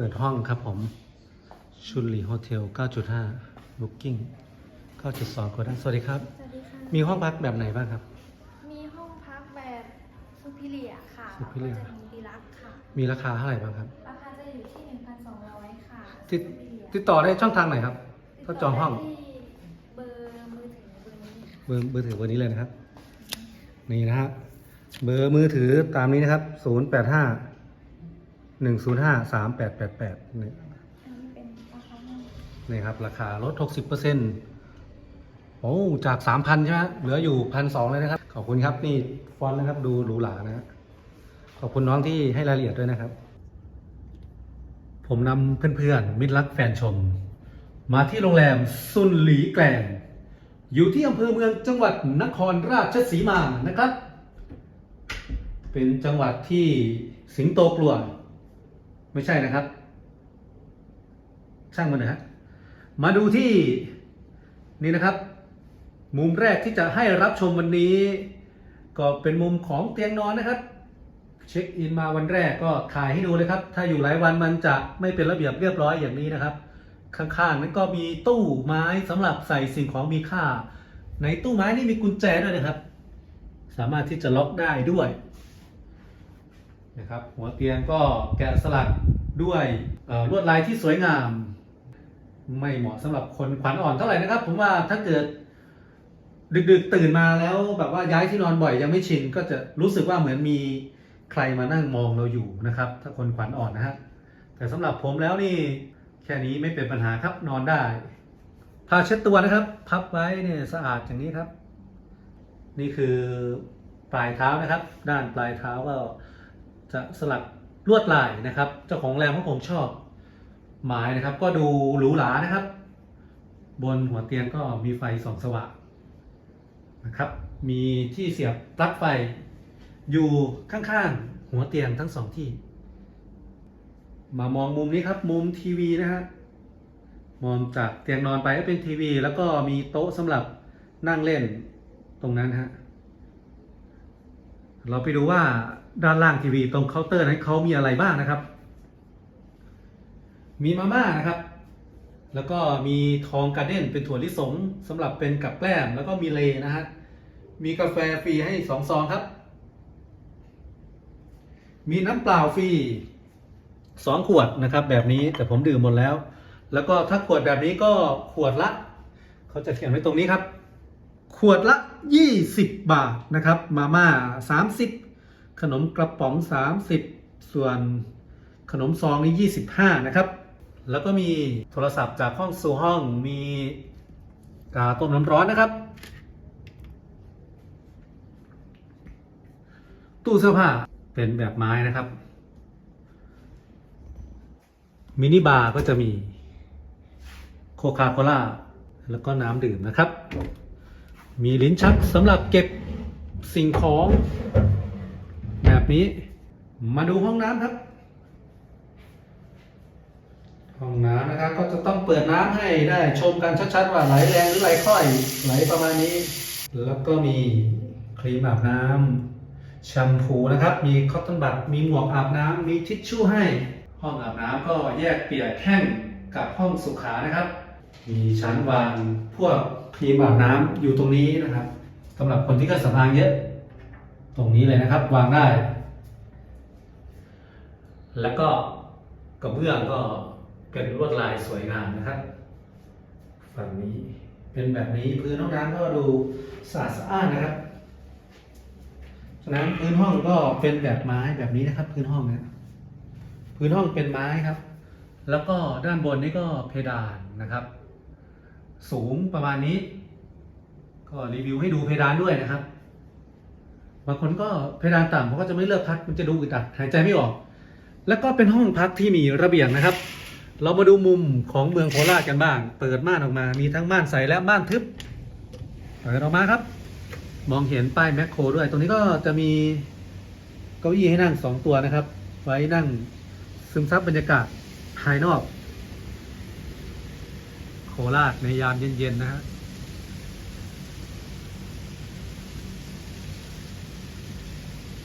เปิดห้องครับผม ชุนหลีโฮเทล 9.5 Booking 9.2ก็ได้สวัสดีครับ สวัสดีค่ะ มีห้องพักแบบไหนบ้างครับ มีห้องพักแบบซูพิเลียค่ะ Superior แล้วก็จะมีดีลักซ์ค่ะ มีราคาเท่าไหร่บ้างครับ ราคาจะอยู่ที่ 1,200 ค่ะติด Superior ติดต่อได้ช่องทางไหนครับก็จองห้อง ติดต่ได้ที่เบอร์มือถือเบอร์นี้ค่ะ เบอร์เบอร์ถือเบอร์นี้เลยนะครับ นี่นะฮะเบอร์มือถือตามนี้นะครับ 0 8 5 1 0 5 3 8 8 8นี่อันนี้เป็นราคาห้องนี่ครับ ราคาลด60%โอ้จาก3,000ใช่ไหมเหลืออยู่1,200เลยนะครับ ขอบคุณครับนี่ฟอนต์นะครับ ดูหรูหรานะฮะขอบคุณน้องที่ให้รายละเอียดด้วยนะครับ ผมนำเพื่อนๆมิตรรักแฟนชม มาที่โรงแรมซุนหลีแกลนอยู่ที่อำเภอเมืองจังหวัดนครราชสีมานะครับ เป็นจังหวัดที่สิงโตกลัว ไม่ใช่นะครับ ช่างมันนะฮะมาดูที่นี่นะครับ มุมแรกที่จะให้รับชมวันนี้ ก็เป็นมุมของเตียงนอนนะครับ เช็คอินมาวันแรกก็ถ่ายให้ดูเลยครับ ถ้าอยู่หลายวันมันจะไม่เป็นระเบียบเรียบร้อยอย่างนี้นะครับ ข้างๆนั้นก็มีตู้ไม้สำหรับใส่สิ่งของมีค่า ในตู้ไม้นี่มีกุญแจด้วยนะครับ สามารถที่จะล็อกได้ด้วย นะครับ หัวเตียงก็แกะสลักด้วยลวดลายที่สวยงาม ไม่เหมาะสำหรับคนขวัญอ่อนเท่าไหร่นะครับ ผมว่าถ้าเกิด ดึกๆตื่นมาแล้วแบบว่าย้ายที่นอนบ่อยยังไม่ชินก็จะรู้สึกว่าเหมือนมีใครมานั่งมองเราอยู่นะครับ ถ้าคนขวัญอ่อนนะฮะแต่สำหรับผมแล้วนี่แค่นี้ไม่เป็นปัญหาครับนอนได้ผ้าเช็ดตัวนะครับ พับไว้เนี่ยสะอาดอย่างนี้ครับ นี่คือปลายเท้านะครับ ด้านปลายเท้าก็ จะสลักลวดลายนะครับ เจ้าของแรมก็คงชอบไม้นะครับ ก็ดูหรูหรานะครับ บนหัวเตียงก็มีไฟส่องสว่างนะครับ มีที่เสียบปลั๊กไฟอยู่ข้างๆหัวเตียงทั้งสองที่ มามองมุมนี้ครับ มุมทีวีนะฮะมองจากเตียงนอนไปก็เป็นทีวี แล้วก็มีโต๊ะสำหรับนั่งเล่นตรงนั้นฮะ เราไปดูว่าด้านล่างทีวีตรงเคาน์เตอร์นั้นเขามีอะไรบ้างนะครับ มีมาม่านะครับ แล้วก็มีทองการ์เด้นเป็นถั่วลิสงสำหรับเป็นกับแกล้มแล้วก็มีเลนะฮะมีกาแฟฟรีให้สองซองครับ มีน้ำเปล่าฟรีสองขวดนะครับ แบบนี้แต่ผมดื่มหมดแล้ว แล้วก็ถ้าขวดแบบนี้ก็ขวดละ เขาจะเขียนไว้ตรงนี้ครับ ขวดละ 20 บาทนะครับ มาม่า 30 ขนมกระป๋อง 30 ส่วนขนมซองนี่25 นะครับ แล้วก็มีโทรศัพท์จากห้องสู่ห้องมีกาต้มน้ำร้อนนะครับ ตู้เสื้อผ้าเป็นแบบไม้นะครับ มินิบาร์ก็จะมีโคคาโคล่าแล้วก็น้ำดื่มนะครับ มีลิ้นชักสำหรับเก็บสิ่งของ แบบนี้ มาดูห้องน้ำครับ ห้องน้ำนะครับ ก็จะต้องเปิดน้ำให้ได้ชมกันชัดๆว่าไหลแรงหรือไหลค่อย ไหลประมาณนี้ แล้วก็มีครีมอาบน้ำแชมพูนะครับ มีคอตตอนบัดมีหมวกอาบน้ำมีทิชชู่ให้ ห้องอาบน้ำก็แยกเปียกแห้งกับห้องสุขานะครับ มีชั้นวางพวก ครีมอาบน้ำอยู่ตรงนี้นะครับสำหรับคนที่เครื่องสำอางเยอะตรงนี้เลยนะครับ วางได้ แล้วก็กระเบื้องก็เป็นลวดลายสวยงามนะครับฝั่งนี้เป็นแบบนี้พื้นห้องน้ำก็ดูสะอาดสะอ้านนะครับฉะนั้นพื้นห้องก็เป็นแบบไม้แบบนี้นะครับ พื้นห้องนะพื้นห้องเป็นไม้ครับ แล้วก็ด้านบนนี่ก็เพดานนะครับ สูงประมาณนี้ ก็รีวิวให้ดูเพดานด้วยนะครับ บางคนก็เพดานต่ำเขาก็จะไม่เลือกพักมันจะดูอึดอัดหายใจไม่ออก แล้วก็เป็นห้องพักที่มีระเบียงนะครับ เรามาดูมุมของเมืองโคราชกันบ้าง เปิดม่านออกมา มีทั้งม่านใสและม่านทึบเปิดออกมาครับ มองเห็นป้ายแมคโครด้วย ตรงนี้ก็จะมีเก้าอี้ให้นั่งสองตัวนะครับ ไว้นั่งซึมซับบรรยากาศภายนอก ราชในยามเย็น ๆ นะฮะ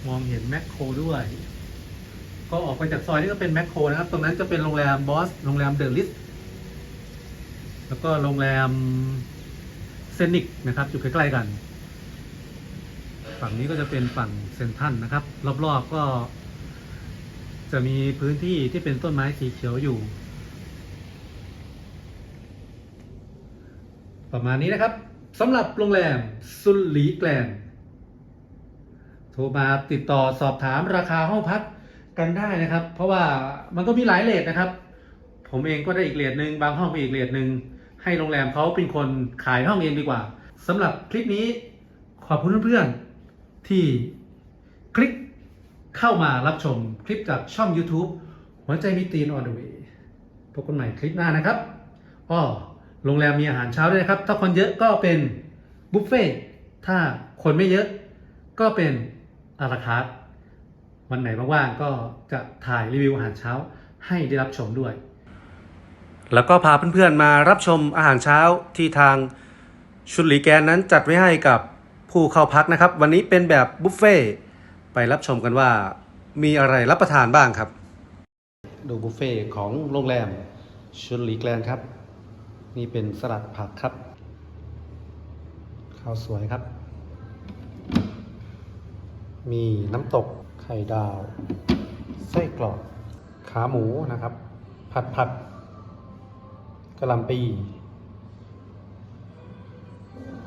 มองเห็นแมคโครด้วย ก็ออกไปจากซอยนี่ก็เป็นแมคโครนะครับ ตรงนั้นจะเป็นโรงแรมบอส โรงแรมเดอะลิสแล้วก็โรงแรมเซนิกนะครับ อยู่ใกล้ๆกัน ฝั่งนี้ก็จะเป็นฝั่งเซนทันนะครับ รอบ ๆ ก็ จะมีพื้นที่ที่เป็นต้นไม้สีเขียวอยู่ ประมาณนี้นะครับสำหรับโรงแรมซุนหลีแกลนโทรมาติดต่อสอบถามราคาห้องพักกันได้นะครับ เพราะว่ามันก็มีหลายเลทนะครับ ผมเองก็ได้อีกเลทหนึ่งบางห้องก็อีกเลทหนึ่งให้โรงแรมเขาเป็นคนขายห้องเองดีกว่าสำหรับคลิปนี้ขอบคุณเพื่อนๆที่คลิกเข้ามารับชมคลิปจากช่อง YouTube หัวใจมีตีนออนเดอะเวพบกันใหม่คลิปหน้านะครับอ้อ โรงแรมมีอาหารเช้าด้วยนะครับ ถ้าคนเยอะก็เป็นบุฟเฟ่ต์ถ้าคนไม่เยอะก็เป็นอาราคาร์ทวันไหนว่างๆก็จะถ่ายรีวิวอาหารเช้าให้ได้รับชมด้วย แล้วก็พาเพื่อนๆมารับชมอาหารเช้าที่ทางชุนหลีแกนนั้นจัดไว้ให้กับผู้เข้าพักนะครับ วันนี้เป็นแบบบุฟเฟ่ต์ไปรับชมกันว่ามีอะไรรับประทานบ้างครับ ดูบุฟเฟ่ต์ของโรงแรมชุนหลีแกนครับ นี่เป็นสลัดผักครับ ข้าวสวยครับ มีน้ำตกไข่ดาวไส้กรอกขาหมูนะครับ ผัดผัดกะหล่ำปี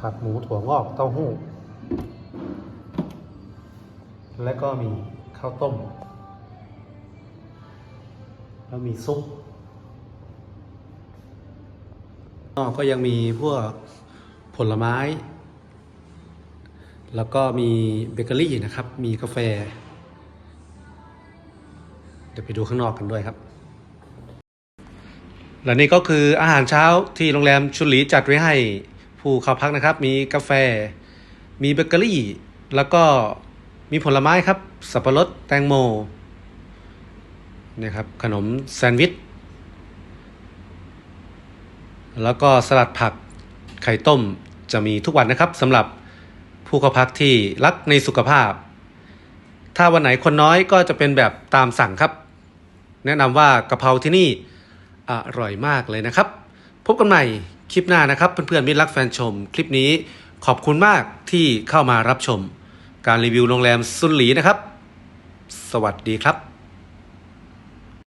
ผัดหมูถั่วงอกเต้าหู้ และก็มีข้าวต้ม แล้วมีซุปอ๋อ ก็ยังมีพวกผลไม้ แล้วก็มีเบเกอรี่นะครับ มีกาแฟ เดี๋ยวไปดูข้างนอกกันด้วยครับ และนี่ก็คืออาหารเช้าที่โรงแรมชุนลีจัดไว้ให้ผู้เข้าพักนะครับ มีกาแฟ มีเบเกอรี่ แล้วก็มีผลไม้ครับ สับปะรด แตงโมนะครับ ขนมแซนด์วิช แล้วก็สลัดผักไข่ต้มจะมีทุกวันนะครับสำหรับผู้เข้าพักที่รักในสุขภาพ ถ้าวันไหนคนน้อยก็จะเป็นแบบตามสั่งครับ แนะนำว่ากะเพราที่นี่อร่อยมากเลยนะครับ พบกันใหม่คลิปหน้านะครับ เพื่อนๆมิตรรักแฟนชม คลิปนี้ขอบคุณมากที่เข้ามารับชม การรีวิวโรงแรมซุนหลีนะครับ สวัสดีครับ